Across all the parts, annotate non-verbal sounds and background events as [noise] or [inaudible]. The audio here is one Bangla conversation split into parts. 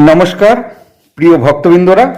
নমস্কার, প্রিয় ভক্তবৃন্দরা।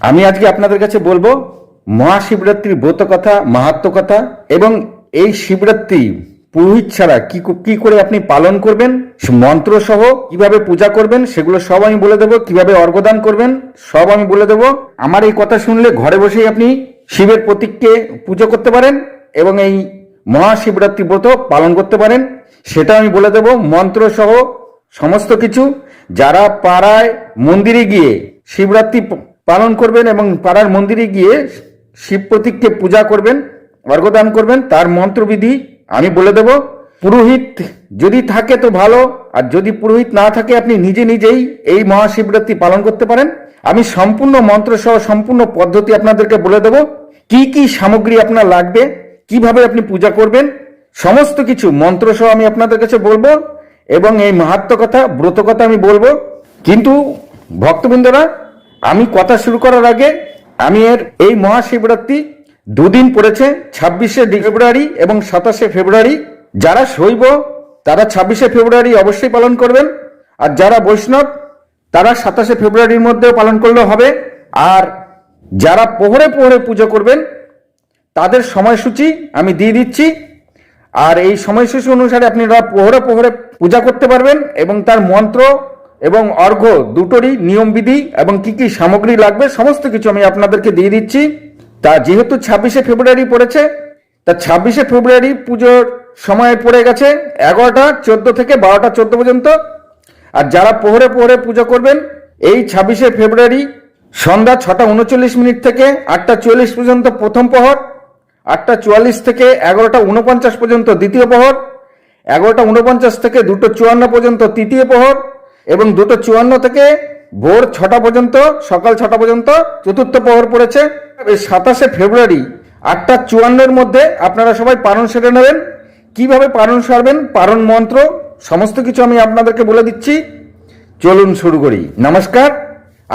আমি আজকে আপনাদের কাছে বলব, মহাশিবরাত্রির ব্রত কথা মাহাত্ম কথা এবং এই শিবরাত্রি পুরোহিত ছাড়া কি কো- করে আপনি পালন করবেন মন্ত্র সহ কীভাবে পূজা করবেন, সেগুলো সব আমি বলে দেবো, কীভাবে অর্ঘদান করবেন, সব আমি বলে দেবো। আমার এই কথা শুনলে ঘরে বসেই আপনি শিবের প্রতীককে পুজো করতে পারেন এবং এই মহাশিবরাত্রি ব্রত পালন করতে পারেন সেটা আমি বলে দেবো। মন্ত্র সহ সমস্ত কিছু যারা পাড়ায় মন্দিরে গিয়ে শিবরাত্রি পালন করবেন এবং পাড়ার মন্দিরে গিয়ে শিব প্রতীককে পূজা করবেন অর্ঘদান করবেন, তার মন্ত্রবিধি আমি বলে দেব। পুরোহিত যদি থাকে তো ভালো, আর যদি পুরোহিত না থাকে, আপনি নিজে নিজেই এই মহাশিবরাত্রি পালন করতে পারেন। আমি সম্পূর্ণ মন্ত্র সহ সম্পূর্ণ পদ্ধতি আপনাদেরকে বলে দেব। কি কি সামগ্রী আপনার লাগবে, কীভাবে আপনি পূজা করবেন, সমস্ত কিছু মন্ত্র সহ আমি আপনাদের কাছে বলব। এবং এই মাহাত্ম কথা, ব্রত কথা আমি বলব। কিন্তু ভক্তবৃন্দরা, আমি কথা শুরু করার আগে আমি এর এই মহাশিবরাত্রি দুদিন পড়েছে, ছাব্বিশে ফেব্রুয়ারি এবং সাতাশে ফেব্রুয়ারি। যারা শৈব, তারা ছাব্বিশে ফেব্রুয়ারি অবশ্যই পালন করবেন। আর যারা বৈষ্ণব, তারা সাতাশে ফেব্রুয়ারির মধ্যেও পালন করলেও হবে। আর যারা পোহরে পোহরে পুজো করবেন, তাদের সময়সূচি আমি দিয়ে দিচ্ছি। আর এই সময়সূচি অনুসারে আপনারা পোহরে পোহরে পূজা করতে পারবেন এবং তার মন্ত্র এবং অর্ঘ্য দুটোরই নিয়মবিধি এবং কি কি সামগ্রী লাগবে সমস্ত কিছু আমি আপনাদেরকে দিয়ে দিচ্ছি। তা যেহেতু ছাব্বিশে ফেব্রুয়ারি পড়েছে, তা ছাব্বিশে ফেব্রুয়ারি পুজোর সময় পড়ে গেছে এগারোটা চোদ্দ থেকে বারোটা চোদ্দ পর্যন্ত। আর যারা পোহরে পোহরে পুজো করবেন, এই ছাব্বিশে ফেব্রুয়ারি সন্ধ্যা ছটা উনচল্লিশ মিনিট থেকে আটটা চল্লিশ পর্যন্ত প্রথম প্রহর। আটটা চুয়াল্লিশ থেকে এগারোটা উনপঞ্চাশ পর্যন্ত দ্বিতীয় প্রহর, এগারোটা উনপঞ্চাশ থেকে দুটো চুয়ান্ন পর্যন্ত তৃতীয় প্রহর এবং দুটো চুয়ান্ন থেকে ভোর ছটা পর্যন্ত, সকাল ছটা পর্যন্ত চতুর্থ প্রহর পড়েছে। সাতাশে ফেব্রুয়ারি আটটা চুয়ান্নের মধ্যে আপনারা সবাই পালন সেরে নেবেন। কীভাবে পালন সারবেন? পালন মন্ত্র, সমস্ত কিছু আমি আপনাদেরকে বলে দিচ্ছি। চলুন শুরু করি। নমস্কার।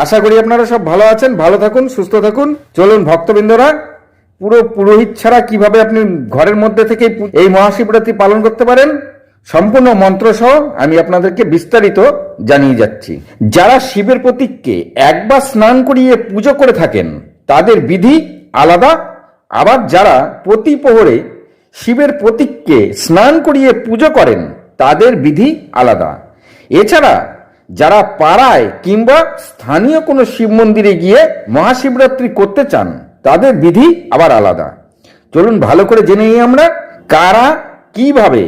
আশা করি আপনারা সব ভালো আছেন, ভালো থাকুন, সুস্থ থাকুন। চলুন ভক্তবৃন্দরা পুরো পুরোহিত ছাড়া কীভাবে আপনি ঘরের মধ্যে থেকে এই মহাশিবরাত্রি পালন করতে পারেন? সম্পূর্ণ মন্ত্র সহ আমি আপনাদেরকে বিস্তারিত জানিয়ে যাচ্ছি। যারা শিবের প্রতীককে একবার স্নান করিয়ে পুজো করে থাকেন, তাদের বিধি আলাদা। আবার যারা প্রতি প্রহরে শিবের প্রতীককে স্নান করিয়ে পুজো করেন, তাদের বিধি আলাদা। এছাড়া যারা পাড়ায় কিংবা স্থানীয় কোনো শিব মন্দিরে গিয়ে মহাশিবরাত্রি করতে চান তাদের বিধি আবার আলাদা। চলুন ভালো করে জেনে নিই আমরা কারা কীভাবে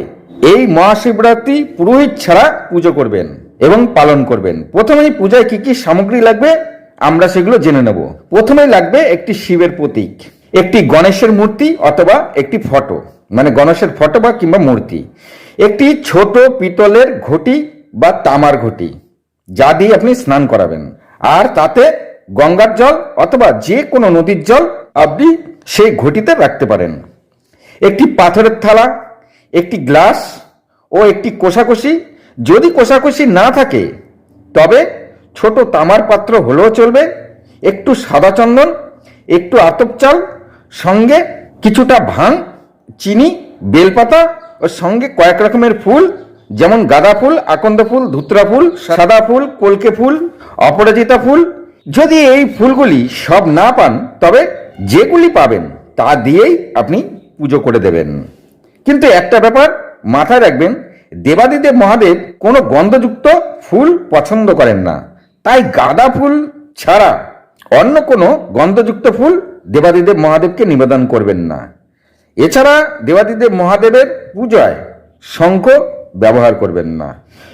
এই মহাশিবরাত্রি পুরোহিত ছাড়া পুজো করবেন এবং পালন করবেন। প্রথমেই পূজায় কি কি সামগ্রী লাগবে আমরা সেগুলো জেনে নেব। প্রথমেই লাগবে একটি শিবের প্রতীক, একটি গণেশের মূর্তি অথবা একটি ফটো মানে গণেশের ফটো বা কিংবা মূর্তি। একটি ছোট পিতলের ঘটি বা তামার ঘটি, যা দিয়ে আপনি স্নান করাবেন। আর তাতে গঙ্গার জল অথবা যে কোনো নদীর জল আপনি সেই ঘটিতে রাখতে পারেন। একটি পাথরের থালা, একটি গ্লাস ও একটি কোষাকষি যদি কোষাকষি না থাকে, তবে ছোট তামার পাত্র হলেও চলবে, একটু সাদা চন্দন, একটু আতপ চাল, সঙ্গে কিছুটা ভাং, চিনি, বেলপাতা ও সঙ্গে কয়েক রকমের ফুল, যেমন গাঁদা ফুল, আকন্দ ফুল, ধুতরা ফুল, সাদা ফুল, কলকে ফুল, অপরাজিতা ফুল যদি এই ফুলগুলি সব না পান, তবে যেগুলি পাবেন, তা দিয়েই আপনি পুজো করে দেবেন। কিন্তু একটা ব্যাপার মাথায় রাখবেন, দেবাদিদেব মহাদেব কোনো গন্ধযুক্ত ফুল পছন্দ করেন না। তাই গাঁদা ফুল ছাড়া অন্য কোনো গন্ধযুক্ত ফুল দেবাদিদেব মহাদেবকে নিবেদন করবেন না। এছাড়া দেবাদিদেব মহাদেবের পূজায় শঙ্খ ব্যবহার করবেন না।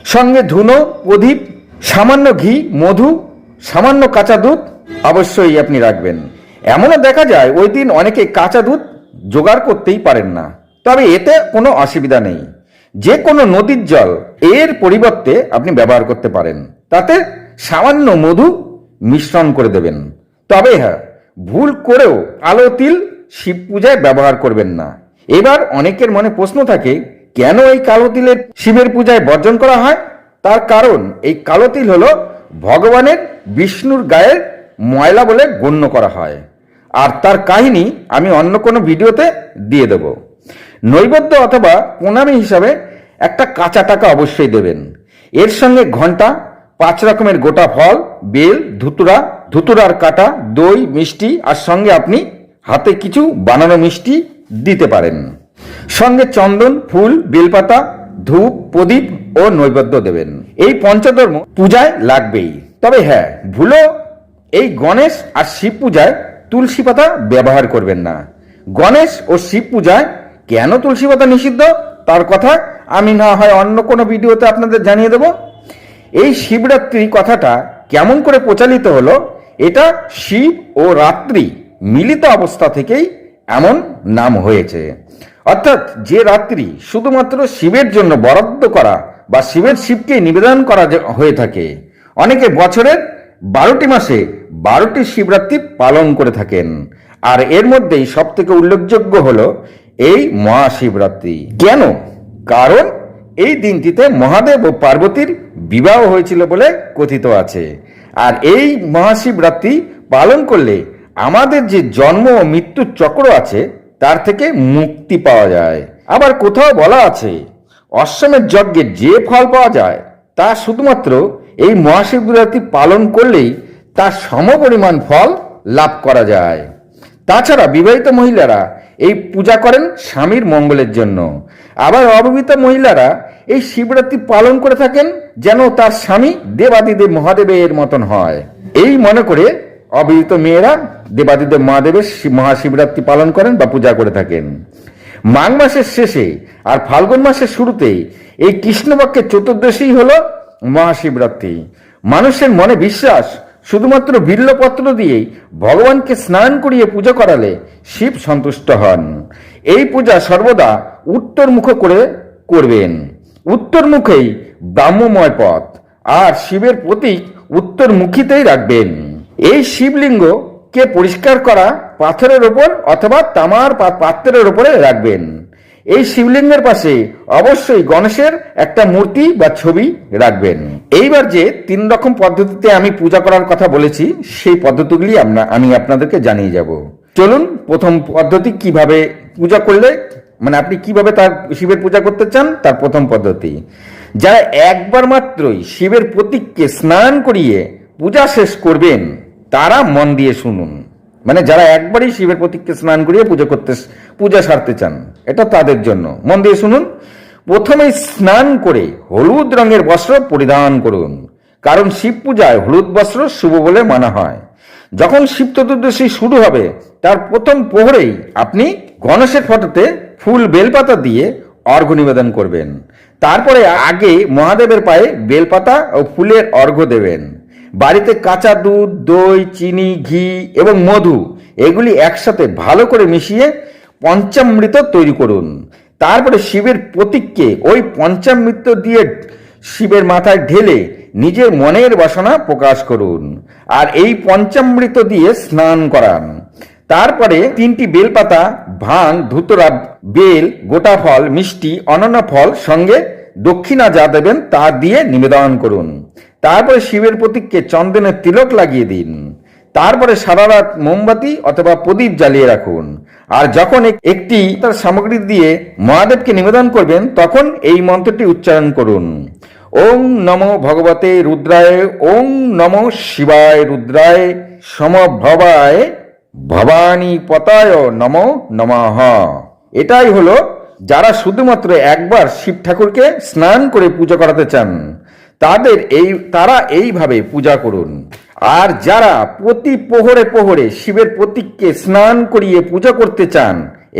সঙ্গে ধুনো, প্রদীপ, সামান্য ঘি, মধু সামান্য কাঁচা দুধ অবশ্যই আপনি রাখবেন। এমনও দেখা যায়, ওই দিন অনেকে কাঁচা দুধ জোগাড় করতেই পারেন না। তবে এতে কোনো অসুবিধা নেই। যে কোনো নদীর জল এর পরিবর্তে আপনি ব্যবহার করতে পারেন। তাতে সামান্য মধু মিশ্রণ করে দেবেন। তবে হ্যাঁ ভুল করেও কালো তিল শিব পূজায় ব্যবহার করবেন না। এবার অনেকের মনে প্রশ্ন থাকে, কেন এই কালো তিলের শিবের পূজায় বর্জন করা হয়? তার কারণ, এই কালো তিল হলো ভগবানের বিষ্ণুর গায়ের ময়লা বলে গণ্য করা হয়। আর তার কাহিনী আমি অন্য কোনো ভিডিওতে দিয়ে দেব। নৈবেদ্য অথবা প্রণামী হিসাবে একটা কাঁচা টাকা অবশ্যই দেবেন। এর সঙ্গে ঘণ্টা পাঁচ রকমের গোটা ফল, বেল, ধুতুরা, ধুতুরার কাটা, দই, মিষ্টি, আর সঙ্গে আপনি হাতে কিছু বানানো মিষ্টি দিতে পারেন। সঙ্গে চন্দন, ফুল, বেলপাতা, ধূপ, প্রদীপ ও নৈবেদ্য দেবেন। এই পঞ্চধর্ম পূজায় লাগবেই। তবে হ্যাঁ ভুলো, এই গণেশ আর শিব পূজায় তুলসী পাতা ব্যবহার করবেন না। গণেশ ও শিব পূজায় কেন তুলসী পাতা নিষিদ্ধ? তার কথা আমি না হয় অন্য কোনো ভিডিওতে আপনাদের জানিয়ে দেব। এই শিবরাত্রি কথাটা কেমন করে প্রচালিত হলো, এটা শিব ও রাত্রি মিলিত অবস্থা থেকেই এমন নাম হয়েছে। অর্থাৎ যে রাত্রি শুধুমাত্র শিবের জন্য বরাদ্দ করা বা শিবের শিবকে নিবেদন করা হয়ে থাকে। অনেকে বছরের বারোটি মাসে বারোটি শিবরাত্রি পালন করে থাকেন। আর এর মধ্যেই সব থেকে উল্লেখযোগ্য হল এই মহাশিবরাত্রি। কেন? কারণ এই দিনটিতে মহাদেব ও পার্বতীর বিবাহ হয়েছিল বলে কথিত আছে। আর এই মহাশিবরাত্রি পালন করলে আমাদের যে জন্ম ও মৃত্যুর চক্র আছে, তার থেকে মুক্তি পাওয়া যায়। আবার কোথাও বলা আছে অশ্বমের যজ্ঞে যে ফল পাওয়া যায়, তা শুধুমাত্র এই মহাশিবরাত্রি পালন করলেই তার সমপরিমাণ ফল লাভ করা যায়। তাছাড়া বিবাহিত মহিলারা এই পূজা করেন স্বামীর মঙ্গলের জন্য। আবার অবিবাহিত মহিলারা এই শিবরাত্রি পালন করে থাকেন যেন তার স্বামী দেবাদিদেব মহাদেবের মতন হয়। এই মনে করে অবিবাহিত মেয়েরা দেবাদিদেব মহাদেবের মহাশিবরাত্রি পালন করেন বা পূজা করে থাকেন। মাঘ মাসের শেষে আর ফাল্গুন মাসের শুরুতে এই কৃষ্ণপক্ষের চতুর্দশী হল মহাশিবরাত্রি। মানুষের মনে বিশ্বাস শুধুমাত্র বিল্লপত্র দিয়েই ভগবানকে স্নান করিয়ে পূজা করালে শিব সন্তুষ্ট হন। এই পূজা সর্বদা উত্তর মুখ করে করবেন। উত্তর মুখেই ব্রাহ্মময় পথ, আর শিবের প্রতীক উত্তর মুখীতেই রাখবেন। এই শিবলিঙ্গ কে পরিষ্কার করা পাথরের ওপর অথবা তামার পাত্রের ওপরে রাখবেন। এই শিবলিঙ্গের পাশে অবশ্যই গণেশের একটা মূর্তি বা ছবি রাখবেন। এইবার যে তিন রকম পদ্ধতিতে আমি পূজা করার কথা বলেছি, সেই পদ্ধতিগুলি আমরা আমি আপনাদেরকে জানিয়ে যাব। চলুন, প্রথম পদ্ধতি কীভাবে পূজা করলে মানে আপনি কীভাবে তার শিবের পূজা করতে চান, তার প্রথম পদ্ধতি। যারা একবার মাত্রই শিবের প্রতীককে স্নান করিয়ে পূজা শেষ করবেন, তারা মন দিয়ে শুনুন। মানে যারা একবারই শিবের প্রতীককে স্নান করিয়ে পুজো করতে পূজা সারতে চান, এটা তাদের জন্য। মন দিয়ে শুনুন। প্রথমে স্নান করে হলুদ রঙের বস্ত্র পরিধান করুন। কারণ শিব পূজায় হলুদ বস্ত্র শুভ বলে মানা হয়। যখন শিব চতুর্দশী শুরু হবে, তার প্রথম প্রহরেই আপনি গণেশের ফটোতে ফুল বেলপাতা দিয়ে অর্ঘ্য নিবেদন করবেন। তারপরে আগে মহাদেবের পায়ে বেলপাতা ও ফুলের অর্ঘ্য দেবেন। বাড়িতে কাঁচা দুধ, দই, চিনি, ঘি এবং মধু, এগুলি একসাথে ভালো করে মিশিয়ে পঞ্চামৃত তৈরি করুন। তারপরে শিবের প্রতীককে ওই পঞ্চামৃত দিয়ে শিবের মাথায় ঢেলে নিজের মনের বাসনা প্রকাশ করুন আর এই পঞ্চামৃত দিয়ে স্নান করান। তারপরে তিনটি বেলপাতা, ভাং ধুতরা বেল, গোটা ফল, মিষ্টি, অনন্য ফল সঙ্গে দক্ষিণা যা দেবেন তা দিয়ে নিবেদন করুন। তারপরে শিবের প্রতীককে চন্দনের তিলক লাগিয়ে দিন। তারপরে সারা রাত মোমবাতি অথবা প্রদীপ জ্বালিয়ে রাখুন। আর যখন একটি তার সামগ্রী দিয়ে মহাদেবকে নিবেদন করবেন, তখন এই মন্ত্রটি উচ্চারণ করুন। ওং নমো ভগবতে রুদ্রায়, ওং নমো শিবায় রুদ্রায়, সমভবায় ভবানী পতায় নম নমঃ। এটাই হলো যারা শুধুমাত্র একবার শিব ঠাকুরকে স্নান করে পূজা করাতে চান, তাদের এই, তারা এইভাবে পূজা করুন। আর যারা প্রতি প্রহরে প্রহরে শিবের প্রতীককে স্নান করিয়ে পূজা করতে চান,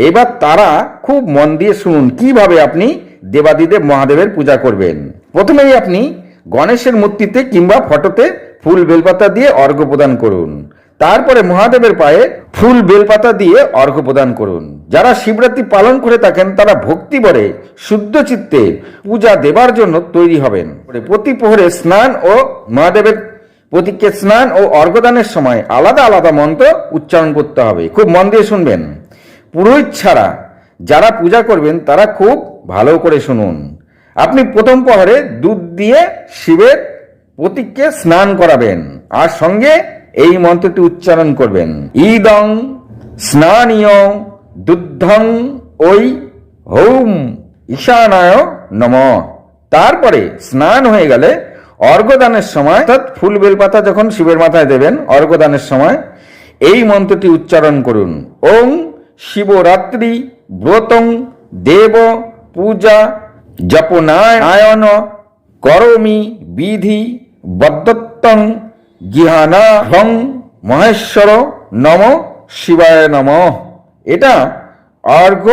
এবার তারা খুব মন দিয়ে শুনুন কীভাবে আপনি দেবাদিদেব মহাদেবের পূজা করবেন। প্রথমেই আপনি গণেশের মূর্তিতে কিংবা ফটোতে ফুল, বেলপাতা দিয়ে অর্ঘ্য প্রদান করুন। তারপরে মহাদেবের পায়ে ফুল বেলপাতা দিয়ে অর্ঘ্য প্রদান করুন। যারা শিবরাত্রি পালন করে থাকেন, তারা ভক্তি ভরে শুদ্ধ চিত্তে পূজা দেবার জন্য তৈরি হবেন। প্রতি প্রহরে স্নান ও মহাদেবের প্রতীককে স্নান ও অর্ঘদানের সময় আলাদা আলাদা মন্ত্র উচ্চারণ করতে হবে। খুব মন দিয়ে শুনবেন। পুরোহিত ছাড়া যারা পূজা করবেন, তারা খুব ভালো করে শুনুন। আপনি প্রথম প্রহরে দুধ দিয়ে শিবের প্রতীককে স্নান করাবেন। আর সঙ্গে এই মন্ত্রটি উচ্চারণ করবেন। ইদং স্নানীয় দুগ্ধং ওই হৌম ঈশানায় নম। তারপরে স্নান হয়ে গেলে অর্ঘদানের সময় অর্থাৎ ফুল বেলপাতা যখন শিবের মাথায় দেবেন অর্ঘদানের সময় এই মন্ত্রটি উচ্চারণ করুন। ওং শিবরাত্রি ব্রতং দেব পূজা জপনায়ন করমি বিধি বদ্ধত্তং গিহানা হং মহেশ্বর নম শিবায় নম। এটা অর্ঘ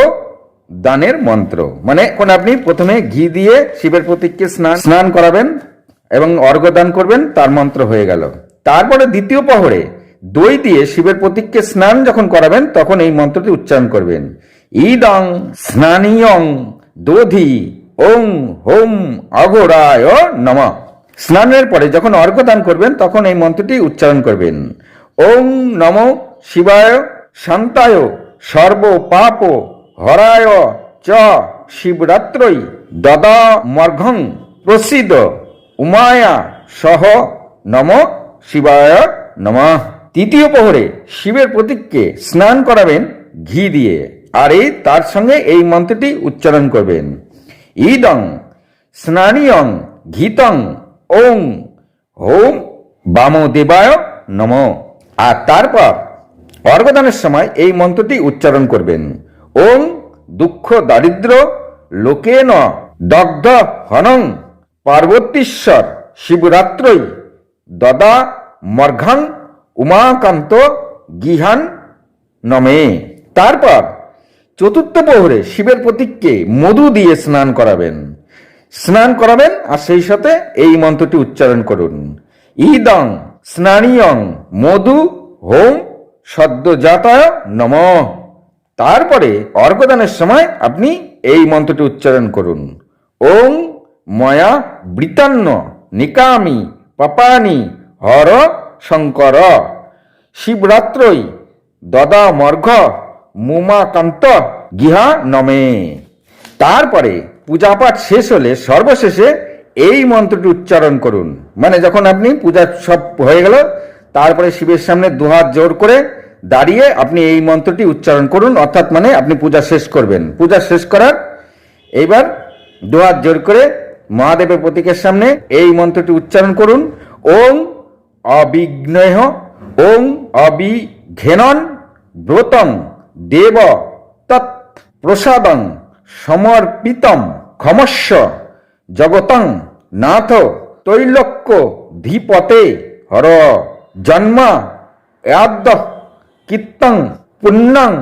দানের মন্ত্র। মানে এখন আপনি প্রথমে ঘি দিয়ে শিবের প্রতীককে স্নান স্নান করাবেন এবং অর্ঘ দান করবেন, তার মন্ত্র হয়ে গেল। তারপরে দ্বিতীয় প্রহরে দই দিয়ে শিবের প্রতীককে স্নান যখন করাবেন, তখন এই মন্ত্রটি উচ্চারণ করবেন। ইদং স্নানিয়ং দধি ওং হোম অঘোরায় নম। স্নানের পরে যখন অর্ঘ দান করবেন, তখন এই মন্ত্রটি উচ্চারণ করবেন। ওং নম শিবায় শান্তায় সর্ব পাপ হরায় চ শিবরাত্রই দদা মর্ঘং প্রসিদ উমায়া সহ নম শিবায় নম। তৃতীয় প্রহরে শিবের প্রতীককে স্নান করাবেন ঘি দিয়ে, আর এই তার সঙ্গে এই মন্ত্রটি উচ্চারণ করবেন। ইদং স্নানীয়ং ঘিতং ওং, হোম বামদেবায় নম। আর তারপর অর্ঘদানের সময় এই মন্ত্রটি উচ্চারণ করবেন। ওং দুঃখ দারিদ্র লোকেন দগ্ধ হনং পার্বতীশ্বর শিবরাত্রই দদা মর্ঘাং উমাকান্ত গিহান নমে। তারপর চতুর্থ প্রহরে শিবের প্রতীককে মধু দিয়ে স্নান করাবেন। স্নান করাবেন আর সেই সাথে এই মন্ত্রটি উচ্চারণ করুন। ইদং স্নানীয়ং মধু হোম সদ্যজাতায় নম। তারপরে অর্ঘদানের সময় আপনি এই মন্ত্রটি উচ্চারণ করুন। ওং ময়া বৃতান্ন নিকামি পাপানি হর শঙ্কর। শিবরাত্রই দদা মর্ঘ মুমাকান্ত গিহা নমে। তারপরে পূজাপাঠ শেষ হলে সর্বশেষে এই মন্ত্রটি উচ্চারণ করুন। মানে যখন আপনি পূজা সব হয়ে গেল, তারপরে শিবের সামনে দুহাত জোর করে দাঁড়িয়ে আপনি এই মন্ত্রটি উচ্চারণ করুন। অর্থাৎ মানে আপনি পূজা শেষ করবেন। পূজা শেষ করার এইবার দুহাত জোর করে মহাদেবের প্রতীকের সামনে এই মন্ত্রটি উচ্চারণ করুন। ওং অবিঘ্নেহ, ওং অবিঘেনন ব্রতং দেব তৎ প্রসাদং সমর্পিতম। ক্ষমস্ব জগতং নাথ তৈলক্য ধীপতে হর। জন্ম ইয়াদ্য কীর্তং পুণ্যং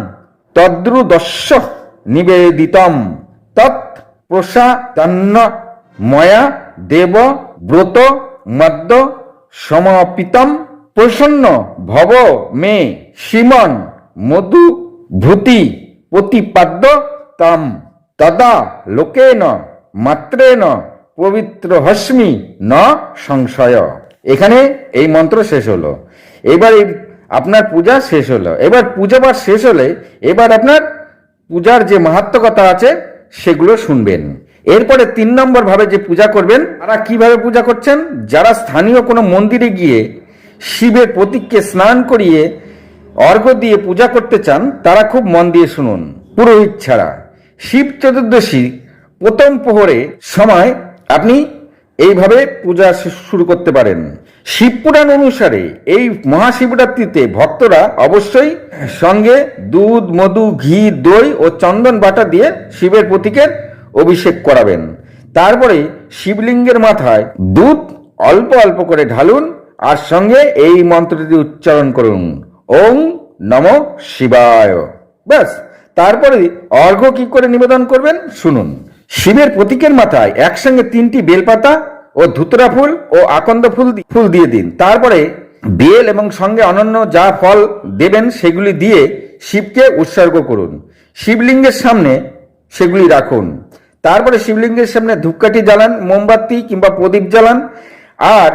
তদ্রুদস্য নিবেদিতম। তৎ প্রসাদন্ন ময়া দেব ব্রত মদ্য সমপিতম প্রসন্ন ভব মে শ্রীমন মধু ভূতি প্রতিপাদ্য তম। তদা লোকেন মাত্রেন পবিত্র হস্মি ন সংশয়। এখানে এই মন্ত্র শেষ হলো। এবার আপনার পূজা শেষ হলো। এবার পূজাবার শেষ হলে এবার আপনার পূজার যে মাহাত্মকতা আছে সেগুলো শুনবেন। এরপরে তিন নম্বর ভাবে যে পূজা করবেন, তারা কীভাবে পূজা করছেন? যারা স্থানীয় কোনো মন্দিরে গিয়ে শিবের প্রতীককে স্নান করিয়ে অর্ঘ্য দিয়ে পূজা করতে চান, তারা খুব মন দিয়ে শুনুন। পুরোহিত ছাড়া। শিব চতুর্দশী প্রথম প্রহরে সময় আপনি এইভাবে পূজা শুরু করতে পারেন। শিবপুরাণ অনুসারে এই মহাশিবরাত্রিতে ভক্তরা অবশ্যই সঙ্গে দুধ, মধু, ঘি, দই ও চন্দন বাটা দিয়ে শিবের প্রতীকের অভিষেক করাবেন। তারপরে শিবলিঙ্গের মাথায় দুধ অল্প অল্প করে ঢালুন আর সঙ্গে এই মন্ত্রটি উচ্চারণ করুন। ওং নম শিবায়। ব্যাস। তারপরে অর্ঘ্য কি করে নিবেদন করবেন? শুনুন। শিবের প্রতীকের মাথায় একসঙ্গে তিনটি বেলপাতা ও ধুতরা ফুল ও আকন্দ ফুল ফুল দিয়ে দিন। তারপরে বেল এবং সঙ্গে অনন্য যা ফল দেবেন সেগুলি দিয়ে শিবকে উৎসর্গ করুন। শিবলিঙ্গের সামনে সেগুলি রাখুন। তারপরে শিবলিঙ্গের সামনে ধূপকাঠি জ্বালান, মোমবাতি কিংবা প্রদীপ জ্বালান। আর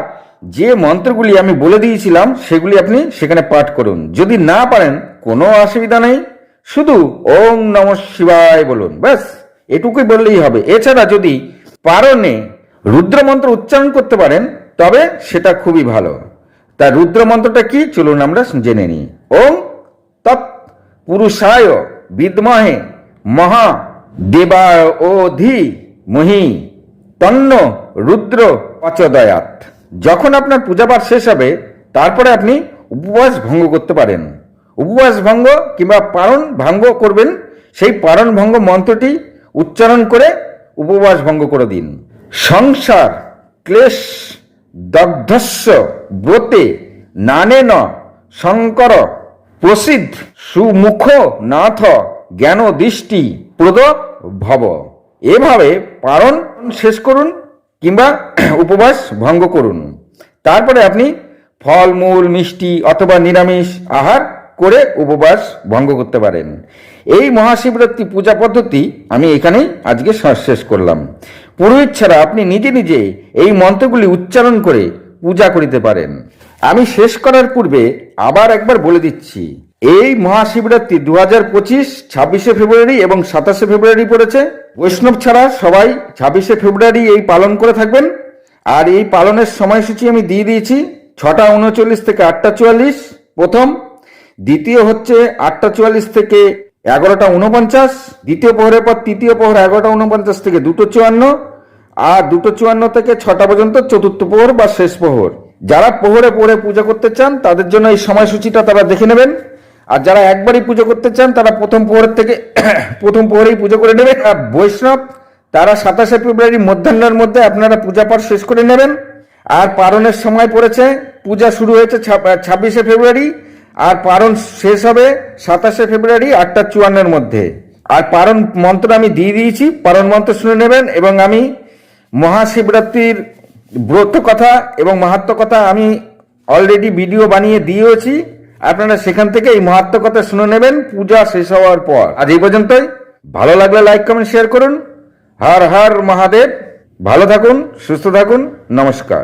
যে মন্ত্রগুলি আমি বলে দিয়েছিলাম, সেগুলি আপনি সেখানে পাঠ করুন। যদি না পারেন, কোনো অসুবিধা নেই। শুধু ওং নম শিবায় বলুন, ব্যাস, এটুকুই বললেই হবে। এছাড়া যদি পারণে রুদ্রমন্ত্র উচ্চারণ করতে পারেন, তবে সেটা খুবই ভালো। তা রুদ্রমন্ত্রটা কি? চলুন আমরা জেনে নিই। ওং তৎ পুরুষায় বিদ্মহে মহা ধি মহি তন্ন রুদ্র পচদয়াত যখন আপনার পূজাপাঠ শেষ হবে, তারপরে আপনি উপবাস ভঙ্গ করতে পারেন। উপবাস ভঙ্গ কিংবা পারণ ভঙ্গ করবেন, সেই পারণ ভঙ্গ মন্ত্রটি উচ্চারণ করে উপবাস ভঙ্গ করে দিন। সংসার, ক্লেশ, দগ্ধস্য, ব্রতে নানে ন শঙ্কর, প্রসিদ্ধ, সুমুখ, নাথ, জ্ঞান, দৃষ্টি, প্রদ, ভব। এভাবে পারণ শেষ করুন কিংবা [clears throat] উপবাস ভঙ্গ করুন। তারপরে আপনি ফল মূল মিষ্টি অথবা নিরামিষ আহার করে উপবাস ভঙ্গ করতে পারেন। এই মহাশিবরাত্রি পূজা পদ্ধতি আমি এখানেই আজকে শেষ করলাম। পুরোহিত ছাড়া আপনি নিজে নিজে এই মন্ত্রগুলি উচ্চারণ করে পূজা করিতে পারেন। আমি শেষ করার পূর্বে আবার একবার বলে দিচ্ছি, এই মহাশিবরাত্রি দু হাজার পঁচিশ, ছাব্বিশে ফেব্রুয়ারি এবং সাতাশে ফেব্রুয়ারি পড়েছে। বৈষ্ণব ছাড়া সবাই ছাব্বিশে ফেব্রুয়ারি এই পালন করে থাকবেন। আর এই পালনের সময়সূচি আমি দিয়ে দিয়েছি, ছটা উনচল্লিশ থেকে আটটা চুয়াল্লিশ। প্রথম দ্বিতীয় হচ্ছে আটটা চুয়াল্লিশ থেকে এগারোটা উনপঞ্চাশ, দ্বিতীয় প্রহরের পর তৃতীয় প্রহর এগারোটা উনপঞ্চাশ থেকে দুটো চুয়ান্ন, আর দুটো চুয়ান্ন থেকে ছটা পর্যন্ত চতুর্থ প্রহর বা শেষ প্রহর যারা প্রহরে পড়ে পূজা করতে চান, তাদের জন্য এই সময়সূচিটা তারা দেখে নেবেন। আর যারা একবারই পুজো করতে চান, তারা প্রথম প্রহরের থেকে [coughs] প্রথম প্রহরেই পুজো করে নেবেন। আর বৈষ্ণব, তারা সাতাশে ফেব্রুয়ারি মধ্যাহ্নের মধ্যে আপনারা পূজা পাঠ শেষ করে নেবেন। আর পারণের সময় পড়েছে, পূজা শুরু হয়েছে ছাব্বিশে ফেব্রুয়ারি। আর পারণ শেষ হবে সাতাশে ফেব্রুয়ারি আটটা চুয়ান্নের মধ্যে। আর পারণ মন্ত্র আমি দিয়ে দিয়েছি, পারণ মন্ত্র শুনে নেবেন এবং আমি মহাশিবরাত্রির ব্রত কথা এবং মাহাত্ম কথা আমি অলরেডি ভিডিও বানিয়ে দিয়েছি আপনারা সেখান থেকে এই মাহাত্ম কথা শুনে নেবেন, পূজা শেষ হওয়ার পর। আজ এই পর্যন্তই। ভালো লাগলে লাইক কমেন্ট শেয়ার করুন। হর হর মহাদেব। ভালো থাকুন, সুস্থ থাকুন। নমস্কার।